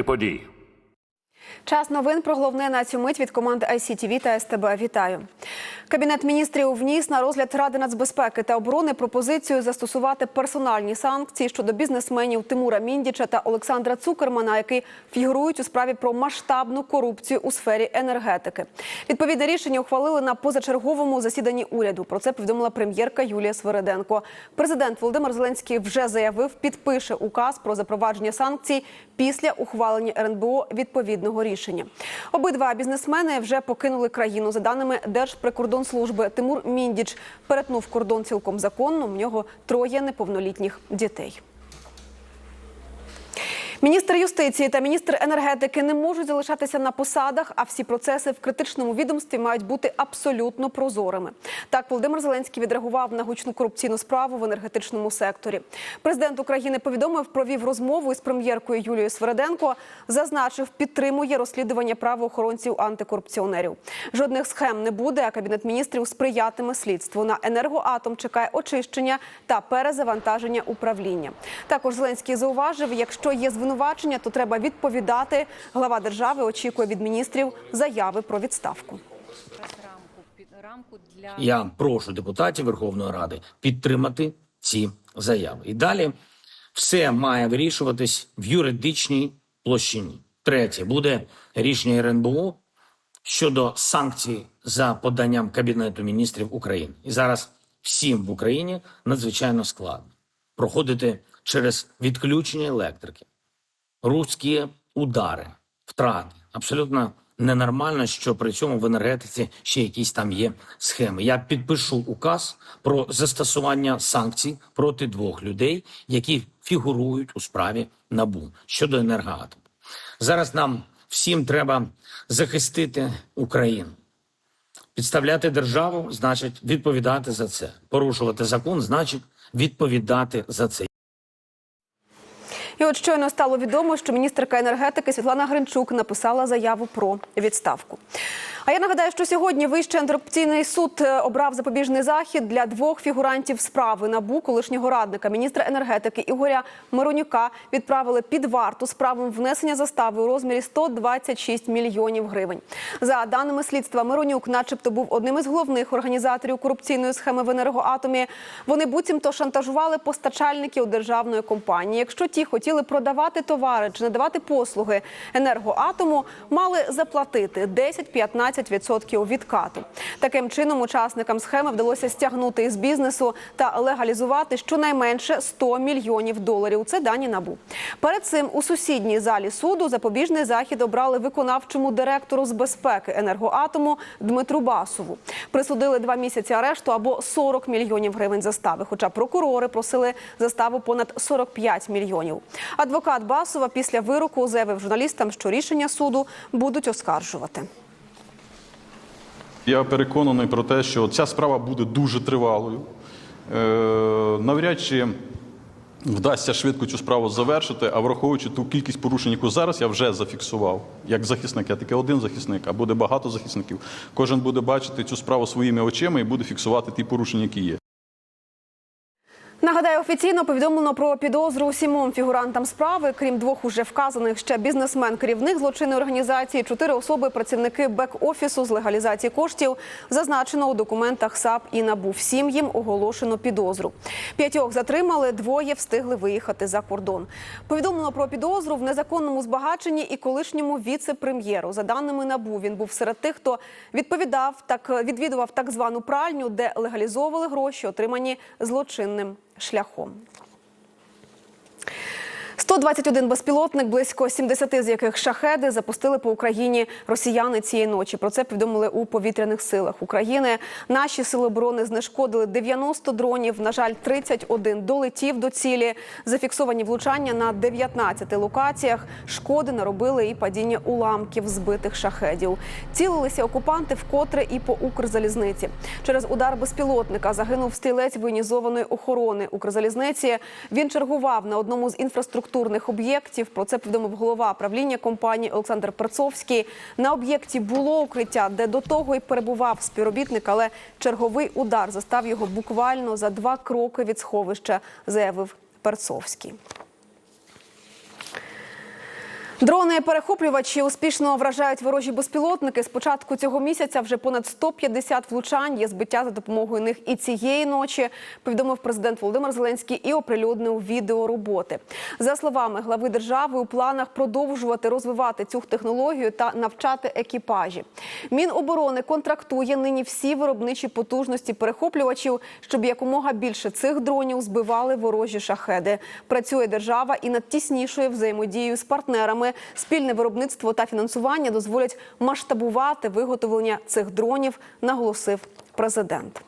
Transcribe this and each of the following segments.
подій. Час новин про головне на цю мить від команди ICTV та СТБ. Вітаю. Кабінет міністрів вніс на розгляд Ради нацбезпеки та оборони пропозицію застосувати персональні санкції щодо бізнесменів Тимура Міндіча та Олександра Цукермана, які фігурують у справі про масштабну корупцію у сфері енергетики. Відповідне рішення ухвалили на позачерговому засіданні уряду. Про це повідомила прем'єрка Юлія Свериденко. Президент Володимир Зеленський вже заявив, підпише указ про запровадження санкцій після ухвалення РНБО відповідного рішення. Обидва бізнесмени вже покинули країну. За даними Держприкордонслужби, Тимур Міндіч перетнув кордон цілком законно. У нього троє неповнолітніх дітей. Міністр юстиції та міністр енергетики не можуть залишатися на посадах, а всі процеси в критичному відомстві мають бути абсолютно прозорими. Так, Володимир Зеленський відреагував на гучну корупційну справу в енергетичному секторі. Президент України повідомив, провів розмову із прем'єркою Юлією Свереденко. Зазначив, підтримує розслідування правоохоронців антикорупціонерів. Жодних схем не буде. А кабінет міністрів сприятиме слідству. На енергоатом чекає очищення та перезавантаження управління. Також Зеленський зауважив, якщо є звинувачення, то треба відповідати. Глава держави очікує від міністрів заяви про відставку. Я прошу депутатів Верховної Ради підтримати ці заяви. І далі все має вирішуватись в юридичній площині. Третє буде рішення РНБО щодо санкцій за поданням Кабінету міністрів України. І зараз всім в Україні надзвичайно складно проходити через відключення електрики, руські удари, втрати. Абсолютно ненормально, що при цьому в енергетиці ще якісь там є схеми. Я підпишу указ про застосування санкцій проти двох людей, які фігурують у справі НАБУ щодо енергоатому. Зараз нам всім треба захистити Україну. Підставляти державу значить відповідати за це. Порушувати закон значить відповідати за це. І от щойно стало відомо, що міністерка енергетики Світлана Гринчук написала заяву про відставку. А я нагадаю, що сьогодні Вищий антикорупційний суд е, обрав запобіжний захід для двох фігурантів справи набу колишнього радника міністра енергетики Ігоря Миронюка відправили під варту з внесення застави у розмірі 126 мільйонів гривень. За даними слідства, Миронюк, начебто, був одним із головних організаторів корупційної схеми в енергоатомі. Вони буцімто шантажували постачальників державної компанії. Якщо ті хотіли продавати товари чи надавати послуги енергоатому, мали заплатити 10-15% відкату. Таким чином, учасникам схеми вдалося стягнути із бізнесу та легалізувати щонайменше 100 мільйонів доларів. Це дані набу. Перед цим у сусідній залі суду запобіжний захід обрали виконавчому директору з безпеки енергоатому Дмитру Басову. Присудили два місяці арешту або 40 мільйонів гривень застави. Хоча прокурори просили заставу понад 45 мільйонів. Адвокат Басова після вироку заявив журналістам, що рішення суду будуть оскаржувати. Я переконаний про те, що ця справа буде дуже тривалою. Е, навряд чи вдасться швидко цю справу завершити, а враховуючи ту кількість порушень, яку зараз я вже зафіксував, як захисник, я таке один захисник, а буде багато захисників. Кожен буде бачити цю справу своїми очима і буде фіксувати ті порушення, які є. Нагадаю, офіційно повідомлено про підозру сімом фігурантам справи. Крім двох уже вказаних, ще бізнесмен, керівник злочинної організації, чотири особи, працівники бек-офісу з легалізації коштів. Зазначено у документах САП і НАБУ. Всім їм оголошено підозру. П'ятьох затримали, двоє встигли виїхати за кордон. Повідомлено про підозру в незаконному збагаченні і колишньому віце-прем'єру. За даними НАБУ, він був серед тих, хто відповідав так, відвідував так звану пральню, де легалізовували гроші, отримані злочинним шляхом. 121 безпілотник, близько 70 з яких шахеди запустили по Україні росіяни цієї ночі. Про це повідомили у повітряних силах України. Наші сили оборони знешкодили 90 дронів. На жаль, 31 долетів до цілі. Зафіксовані влучання на 19 локаціях. Шкоди наробили і падіння уламків збитих шахедів. Цілилися окупанти вкотре і по Укрзалізниці. Через удар безпілотника загинув стрілець воєнізованої охорони Укрзалізниці. Він чергував на одному з інфраструктурних об'єктів. Про це повідомив голова правління компанії Олександр Перцовський. На об'єкті було укриття, де до того й перебував співробітник, але черговий удар застав його буквально за два кроки від сховища, заявив Перцовський. Дрони-перехоплювачі успішно вражають ворожі безпілотники. З початку цього місяця вже понад 150 влучань є збиття за допомогою них і цієї ночі. Повідомив президент Володимир Зеленський і оприлюднив відео роботи. За словами глави держави, у планах продовжувати розвивати цю технологію та навчати екіпажі. Міноборони контрактує нині всі виробничі потужності перехоплювачів, щоб якомога більше цих дронів збивали ворожі шахеди. Працює держава і над тіснішою взаємодією з партнерами. Спільне виробництво та фінансування дозволять масштабувати виготовлення цих дронів, наголосив президент.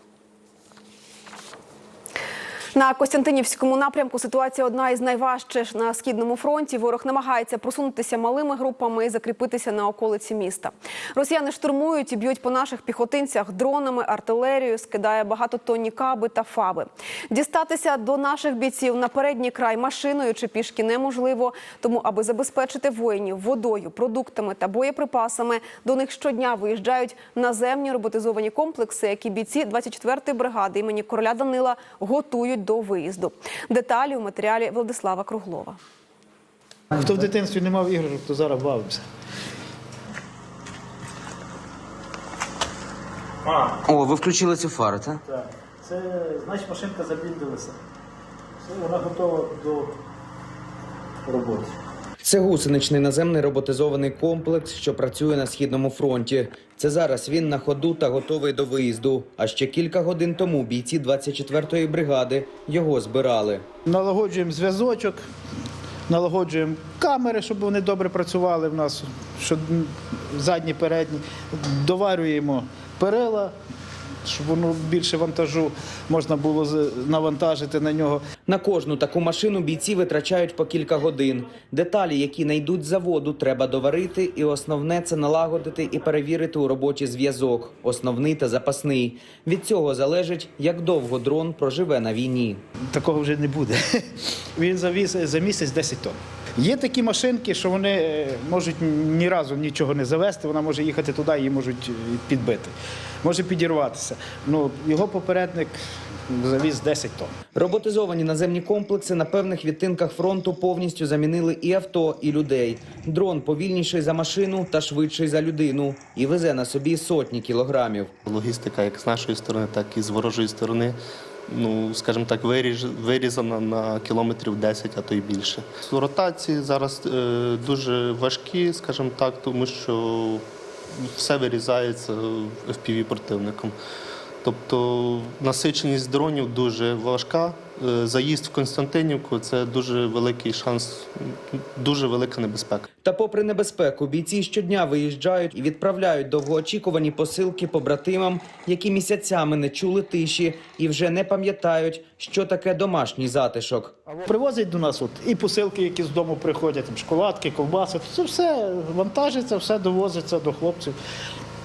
На Костянтинівському напрямку ситуація одна із найважчих на східному фронті. Ворог намагається просунутися малими групами і закріпитися на околиці міста. Росіяни штурмують і б'ють по наших піхотинцях дронами, артилерією, скидає багатотонні каби та фаби. Дістатися до наших бійців на передній край машиною чи пішки неможливо. Тому, аби забезпечити воїнів водою, продуктами та боєприпасами, до них щодня виїжджають наземні роботизовані комплекси, які бійці 24-ї бригади імені короля Данила готують до виїзду. Деталі у матеріалі Владислава Круглова. Хто в дитинстві не мав іграшок, то зараз бавився. О, ви включили цю фару, так? Так. Це, значить, машинка забіндилася. Все, вона готова до роботи. Це гусеничний наземний роботизований комплекс, що працює на східному фронті. Це зараз він на ходу та готовий до виїзду. А ще кілька годин тому бійці 24-ї бригади його збирали. Налагоджуємо зв'язочок, налагоджуємо камери, щоб вони добре працювали в нас, щоб задні, передні. Доварюємо перила, щоб воно більше вантажу можна було навантажити на нього. На кожну таку машину бійці витрачають по кілька годин. Деталі, які найдуть з заводу, треба доварити, і основне це налагодити і перевірити у роботі зв'язок, основний та запасний. Від цього залежить, як довго дрон проживе на війні. Такого вже не буде. Він завіз за місяць 10 тонн. Є такі машинки, що вони е, можуть ні разу нічого не завести, вона може їхати туди, її можуть е, підбити, може підірватися. Ну, його попередник завіз 10 тонн. Роботизовані наземні комплекси на певних відтинках фронту повністю замінили і авто, і людей. Дрон повільніший за машину та швидший за людину і везе на собі сотні кілограмів. Логістика як з нашої сторони, так і з ворожої сторони. Ну, скажімо так, вирізана на кілометрів 10, а то й більше. Ротації зараз е, дуже важкі, скажімо так, тому що все вирізається FPV противником. Тобто насиченість дронів дуже важка. Е, Заїзд в Константинівку це дуже великий шанс, дуже велика небезпека. Та, попри небезпеку, бійці щодня виїжджають і відправляють довгоочікувані посилки побратимам, які місяцями не чули тиші і вже не пам'ятають, що таке домашній затишок. Привозять до нас от, і посилки, які з дому приходять, там, шоколадки, ковбаси. Це все вантажиться, все довозиться до хлопців.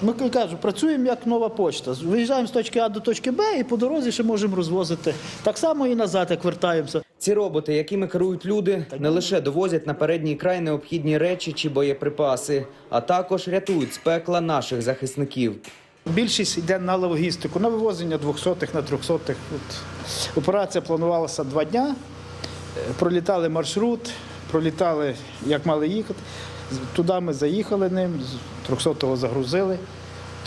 Ми кажу, працюємо як нова почта. Виїжджаємо з точки А до точки Б і по дорозі ще можемо розвозити. Так само і назад, як вертаємося. Ці роботи, якими керують люди, не лише довозять на передній край необхідні речі чи боєприпаси, а також рятують з пекла наших захисників. Більшість йде на логістику, на вивозення 200-х, на 300-х. Операція планувалася два дня. Е, Пролітали маршрут, пролітали, як мали їхати. Туди ми заїхали ним, з 300-го загрузили,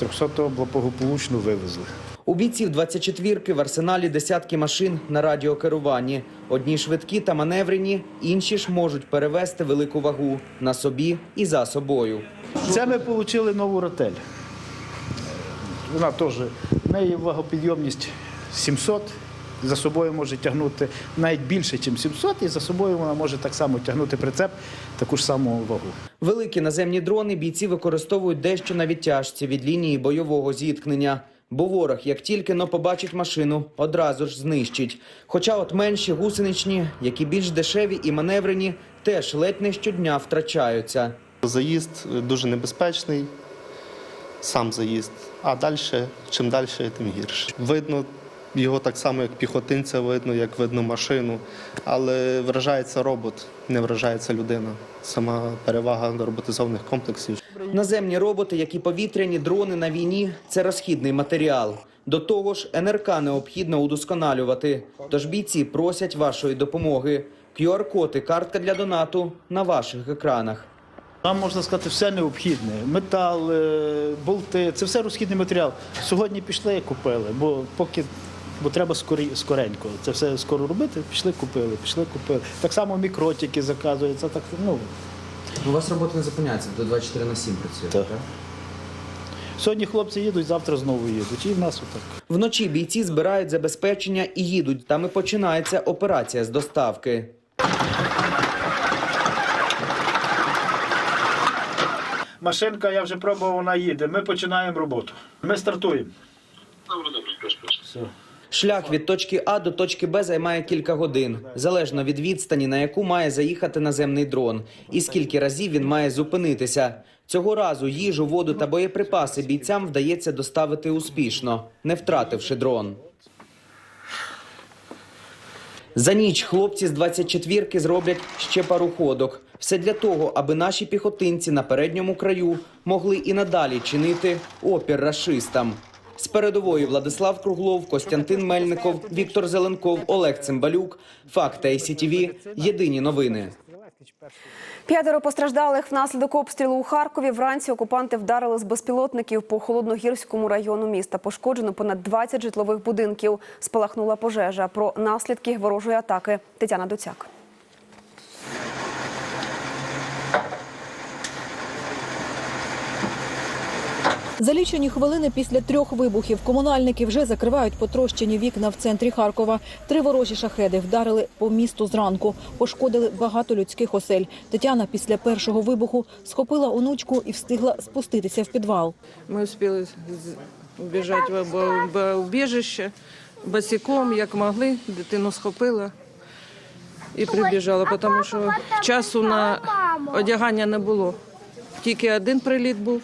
300-го благополучно вивезли. У бійців 24-ки в арсеналі десятки машин на радіокеруванні. Одні швидкі та маневрені, інші ж можуть перевести велику вагу на собі і за собою. Це ми отримали нову ротель. Вона теж, в неї вагопідйомність 700, за собою може тягнути навіть більше, ніж 700, і за собою вона може так само тягнути прицеп, таку ж саму вагу. Великі наземні дрони бійці використовують дещо на відтяжці від лінії бойового зіткнення. Бо ворог, як тільки но побачить машину, одразу ж знищить. Хоча от менші гусеничні, які більш дешеві і маневрені, теж ледь не щодня втрачаються. Заїзд е, дуже небезпечний, сам заїзд. А далі, чим далі, тим гірше. Видно його так само, як піхотинця, видно, як видно машину. Але вражається робот, не вражається людина. Сама перевага роботизованих комплексів. Наземні роботи, як і повітряні дрони на війні, це розхідний матеріал. До того ж, НРК необхідно удосконалювати. Тож бійці просять вашої допомоги. QR-код і картка для донату на ваших екранах. Там можна сказати все необхідне. Метал, е, болти, це все розхідний матеріал. Сьогодні пішли, і купили, бо поки. Бо треба скорі, скоренько. Це все скоро робити. Пішли, купили, пішли, купили. Так само мікротики заказуються. Так, ну, У вас робота не зупиняється, до 24 на 7 працює. Так. сьогодні хлопці їдуть, завтра знову їдуть. І в нас отак. Вночі бійці збирають забезпечення і їдуть. Там і починається операція з доставки. Машинка, я вже пробував, вона їде. Ми починаємо роботу. Ми стартуємо. Добре, Все. Шлях від точки А до точки Б займає кілька годин, залежно від відстані, на яку має заїхати наземний дрон, і скільки разів він має зупинитися. Цього разу їжу, воду та боєприпаси бійцям вдається доставити успішно, не втративши дрон. За ніч хлопці з 24-ки зроблять ще пару ходок. Все для того, аби наші піхотинці на передньому краю могли і надалі чинити опір рашистам. З передової Владислав Круглов, Костянтин Мельников, Віктор Зеленков, Олег Цимбалюк. Факти ICTV. Єдині новини. П'ятеро постраждалих внаслідок обстрілу у Харкові. Вранці окупанти вдарили з безпілотників по холодногірському району міста. Пошкоджено понад 20 житлових будинків. Спалахнула пожежа. Про наслідки ворожої атаки Тетяна Доцяк. За лічені хвилини після трьох вибухів комунальники вже закривають потрощені вікна в центрі Харкова. Три ворожі шахеди вдарили по місту зранку, пошкодили багато людських осель. Тетяна після першого вибуху схопила онучку і встигла спуститися в підвал. Ми встигли убіжати в убіжище босиком, як могли, дитину схопила і прибіжала, тому що часу на одягання не було. Тільки один приліт був,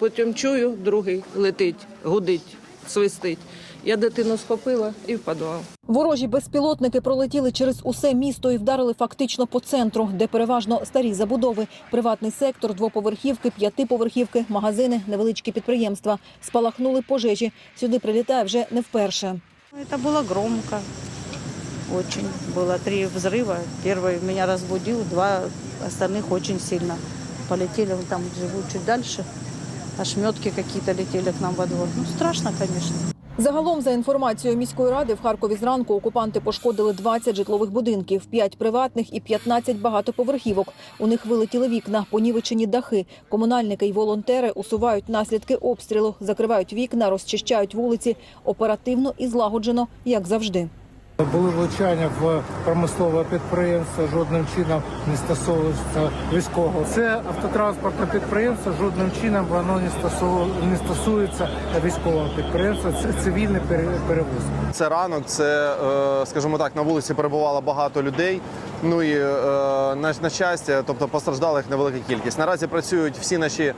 потім чую, другий летить, гудить, свистить. Я дитину схопила і в підвал. Ворожі безпілотники пролетіли через усе місто і вдарили фактично по центру, де переважно старі забудови, приватний сектор, двоповерхівки, п'ятиповерхівки, магазини, невеличкі підприємства. Спалахнули пожежі. Сюди прилітає вже не вперше. Это было громко. Очень. Было три взрыва. Первый меня разбудил, два остальных очень сильно. Полетели, вон там живут чуть дальше. Ошметки какие-то летели к нам во двор. Ну, страшно, конечно. Загалом, за інформацією міської ради, в Харкові зранку окупанти пошкодили 20 житлових будинків, 5 приватних і 15 багатоповерхівок. У них вилетіли вікна, понівечені дахи. Комунальники й волонтери усувають наслідки обстрілу, закривають вікна, розчищають вулиці оперативно і злагоджено, як завжди. Були влучання в промислове підприємство, жодним чином не стосовується військового. Це автотранспортне підприємство, жодним чином воно не стосується військового підприємства. Це цивільний пере- перевоз. Це ранок, це, е, скажімо так, на вулиці перебувало багато людей. Ну і е, на, на щастя, тобто постраждалих невелика кількість. Наразі працюють всі наші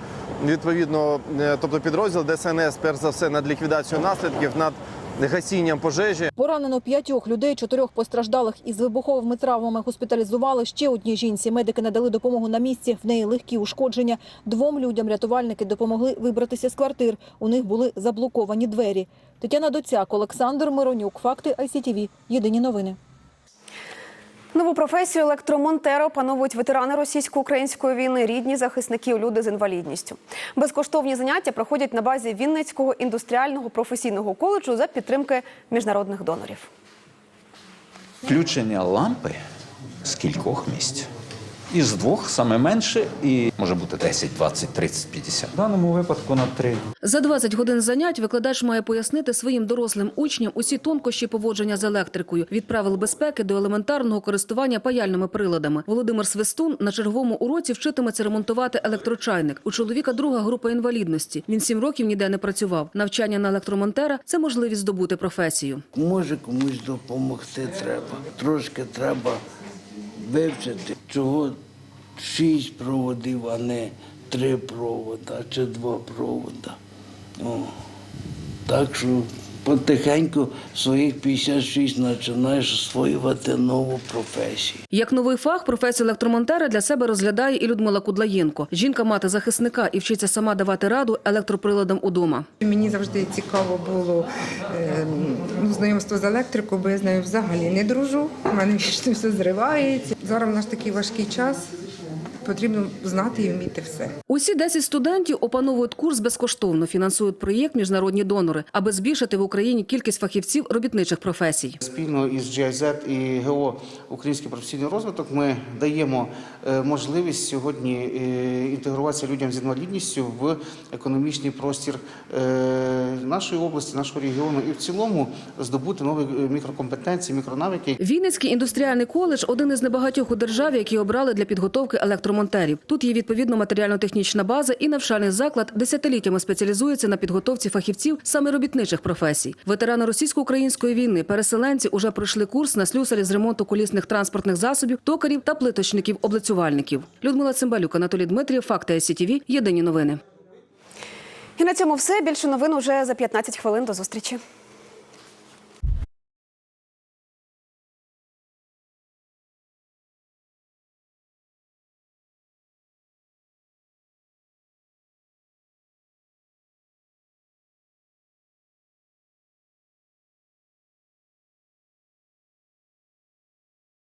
відповідно, е, тобто підрозділи ДСНС, перш за все, над ліквідацією наслідків, над гасінням пожежі. Поранено п'ятьох людей, чотирьох постраждалих із вибуховими травмами госпіталізували. Ще одній жінці медики надали допомогу на місці. В неї легкі ушкодження. Двом людям рятувальники допомогли вибратися з квартир. У них були заблоковані двері. Тетяна Доцяк, Олександр Миронюк. Факти ICTV. Єдині новини. Нову професію електромонтера опановують ветерани російсько-української війни, рідні захисники, люди з інвалідністю. Безкоштовні заняття проходять на базі Вінницького індустріального професійного коледжу за підтримки міжнародних донорів. Включення лампи з кількох місць. Із двох саме менше, і може бути 10, 20, 30, 50. В даному випадку на три. За 20 годин занять викладач має пояснити своїм дорослим учням усі тонкощі поводження з електрикою від правил безпеки до елементарного користування паяльними приладами. Володимир Свистун на черговому уроці вчитиметься ремонтувати електрочайник. У чоловіка друга група інвалідності. Він сім років ніде не працював. Навчання на електромонтера це можливість здобути професію. Може комусь допомогти треба. Трошки треба вивчити, чого шість проводів, а не три провода чи два провода. О. Так що потихеньку своїх 56 починаєш освоювати нову професію. Як новий фах, професію електромонтера для себе розглядає і Людмила Кудлаєнко. Жінка мати захисника і вчиться сама давати раду електроприладам удома. Мені завжди цікаво було е, ну, знайомство з електрикою, бо я з нею взагалі не дружу. У мене вічно все зривається. Зараз в нас такий важкий час. Потрібно знати і вміти все. Усі 10 студентів опановують курс безкоштовно, фінансують проєкт міжнародні донори, аби збільшити в Україні кількість фахівців робітничих професій. Спільно із GIZ і ГО Український професійний розвиток ми даємо е, можливість сьогодні е, інтегруватися людям з інвалідністю в економічний простір е, нашої області, нашого регіону і в цілому здобути нові мікрокомпетенції, мікронавики. Вінницький індустріальний коледж один із небагатьох у державі, які обрали для підготовки електромонтерів. Тут є відповідно матеріально-технічна база і навчальний заклад десятиліттями спеціалізується на підготовці фахівців саме робітничих професій. Ветерани російсько-української війни, переселенці уже пройшли курс на слюсарі з ремонту колісних транспортних засобів, токарів та плиточників, облицювальників. Людмила Цимбалюк, Анатолій Дмитрів, Факти СІТВ. Єдині новини. І на цьому все. Більше новин уже за 15 хвилин. До зустрічі.